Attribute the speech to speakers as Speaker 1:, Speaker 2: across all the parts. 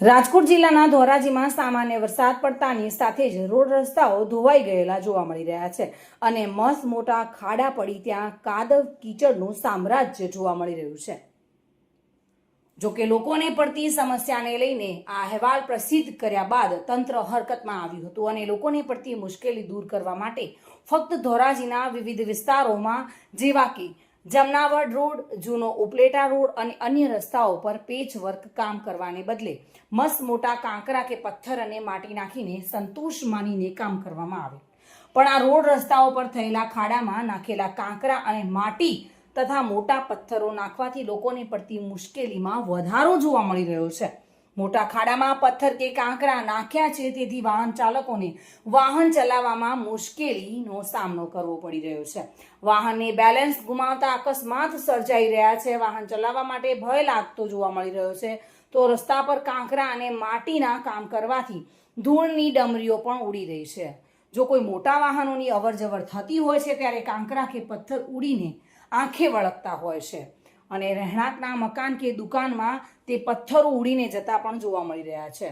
Speaker 1: રાજકોટ જિલ્લાના ધોરાજીમાં સામાન્ય વરસાદ પડતાની સાથે જ રોડ રસ્તાઓ ધોવાઈ ગયેલા જોવા મળી રહ્યા છે અને મસ્ત મોટા ખાડા પડી ત્યાં કાદવ કીચડનું સામ્રાજ્ય જોવા મળી રહ્યું છે. જોકે લોકોને પડતી સમસ્યાને લઈને આ અહેવાલ પ્રસિદ્ધ કર્યા બાદ તંત્ર હરકતમાં આવ્યું હતું અને લોકોને પડતી મુશ્કેલી દૂર કરવા માટે ફક્ત ધોરાજીના વિવિધ વિસ્તારોમાં જેવા કે જમનાવડ રોડ, જૂનો ઉપલેટા રોડ અને અન્ય રસ્તાઓ પર પેચ વર્ક કામ કરવાને બદલે મસ્ત મોટા કાંકરા કે પથ્થર અને માટી નાખીને સંતોષ માનીને કામ કરવામાં આવે. પણ આ રોડ રસ્તાઓ પર થયેલા ખાડામાં નાખેલા કાંકરા અને માટી તથા મોટા પથ્થરો નાખવાથી લોકોને પડતી મુશ્કેલીમાં વધારો જોવા મળી રહ્યો છે. મોટા ખાડામાં પથ્થર કે કાંકરા નાખ્યા છે, તેથી વાહન ચાલકોને વાહન ચલાવવામાં મુશ્કેલીનો સામનો કરવો પડી રહ્યો છે. વાહનને બેલેન્સ ગુમાવતા અકસ્માત સર્જાઈ રહ્યા છે. વાહન ચલાવવા માટે ભય લાગતો જોવા મળી રહ્યો છે. તો રસ્તા પર કાંકરા અને માટીના કામ કરવાથી ધૂળની ડમરીઓ પણ ઉડી રહી છે. જો કોઈ મોટા વાહનોની અવરજવર થતી હોય છે, ત્યારે કાંકરા કે પથ્થર ઉડીને આંખે વળગતા હોય છે. અને રહેણાંકના મકાન કે દુકાનમાં તે પથ્થરો ઉડીને જતા પણ જોવા મળી રહ્યા છે.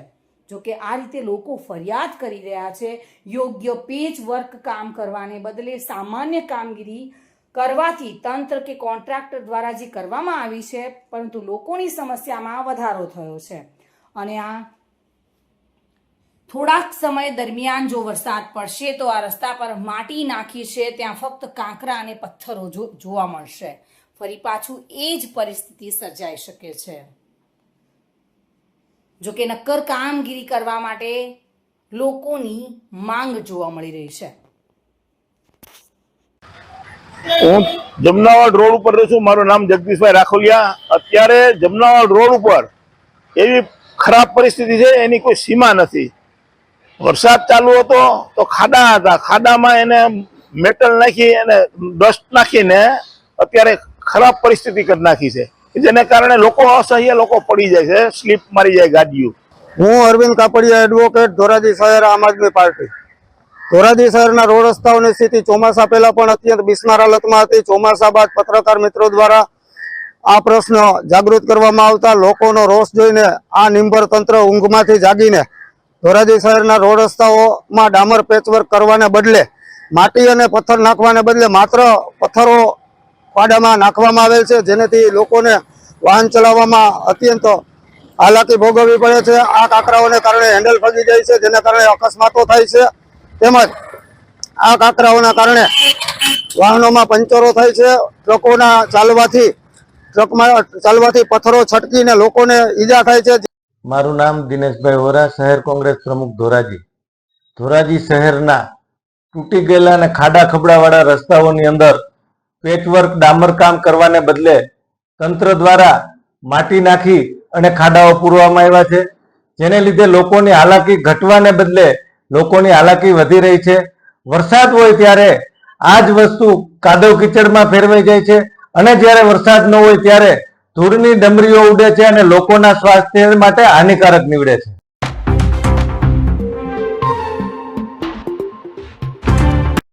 Speaker 1: જો કે આ રીતે લોકો ફરિયાદ કરી રહ્યા છે, યોગ્ય પેચ વર્ક કામ કરવાને બદલે સામાન્ય કામગીરી કરવાથી તંત્ર કે કોન્ટ્રાક્ટર દ્વારા જે કરવામાં આવી છે, પરંતુ લોકોની સમસ્યામાં વધારો થયો છે. અને આ થોડાક સમય દરમિયાન જો વરસાદ પડશે તો આ રસ્તા પર માટી નાખી છે, ત્યાં ફક્ત કાંકરા અને પથ્થરો જોવા મળશે. ફરી પાછું એ જ પરિસ્થિતિ સર્જાઈ શકે છે. જો કે નક્કર કામગીરી કરવા માટે લોકોની માંગ જોવા મળી રહી છે.
Speaker 2: હું જમનાવાડ રોડ ઉપર રહું છું. મારું નામ જગદીશભાઈ રાખોલિયા. અત્યારે જમનાવાડ રોડ ઉપર એવી ખરાબ પરિસ્થિતિ છે, એની કોઈ સીમા નથી. વરસાદ ચાલુ હતો તો ખાડા હતા. ખાડામાં એને મેટલ નાખી એને ડસ્ટ નાખીને અત્યારે ખરાબ પરિસ્થિતિ કરી નાખી છે. જેને કારણે લોકો અસહ્ય લોકો પડી જાય છે, સ્લીપ મારી જાય ગાડીઓ.
Speaker 3: હું અરવિંદ કાપડિયા એડવોકેટ ધોરાજી શહેર, આમ આદમી પાર્ટી. ધોરાજી શહેરના રોડ રસ્તાઓની સ્થિતિ ચોમાસા પહેલા પણ અત્યંત બિસ્માર હાલતમાં હતી. ચોમાસા બાદ પત્રકાર મિત્રો દ્વારા આ પ્રશ્ન જાગૃત કરવામાં આવતા લોકોનો રોષ જોઈને આ નિંબર તંત્ર ઊંઘમાંથી જાગીને ધોરાજી શહેરના રોડ રસ્તાઓમાં ડામર પેચવર્ક કરવાને બદલે, માટી અને પથ્થર નાખવાને બદલે માત્ર પથ્થરો ખાડામાં નાખવામાં આવેલ છે. જેનાથી લોકોને વાહન ચલાવવામાં અત્યંત હાલાકી ભોગવવી પડે છે. આ કાંકરાઓને કારણે હેન્ડલ ફગી જાય છે, જેના કારણે અકસ્માતો થાય છે. તેમજ આ કાંકરાઓના કારણે વાહનોમાં પંચરો થાય છે. ટ્રકોના ચાલવાથી, ટ્રકમાં ચાલવાથી પથ્થરો છટકીને લોકોને ઈજા થાય છે.
Speaker 4: મારું નામ દિનેશભાઈ વોરા, શહેર કોંગ્રેસ પ્રમુખ ધોરાજી. ધોરાજી શહેરના તૂટી ગયેલા અને ખાડા ખબડાવાળા રસ્તાઓની અંદર પેચવર્ક ડામરકામ કરવાને બદલે તંત્ર દ્વારા માટી નાખી અને ખાડાઓ પૂરવામાં આવ્યા છે. જેને લીધે લોકોની હાલાકી ઘટવાને બદલે લોકોની હાલાકી વધી રહી છે. વરસાદ હોય ત્યારે આ જ વસ્તુ કાદવ કીચડમાં ફેરવાઈ જાય છે અને જ્યારે વરસાદ ન હોય ત્યારે ધૂળની ડમરીઓ ઉડે છે અને લોકોના સ્વાસ્થ્ય માટે હાનિકારક નીવડે છે.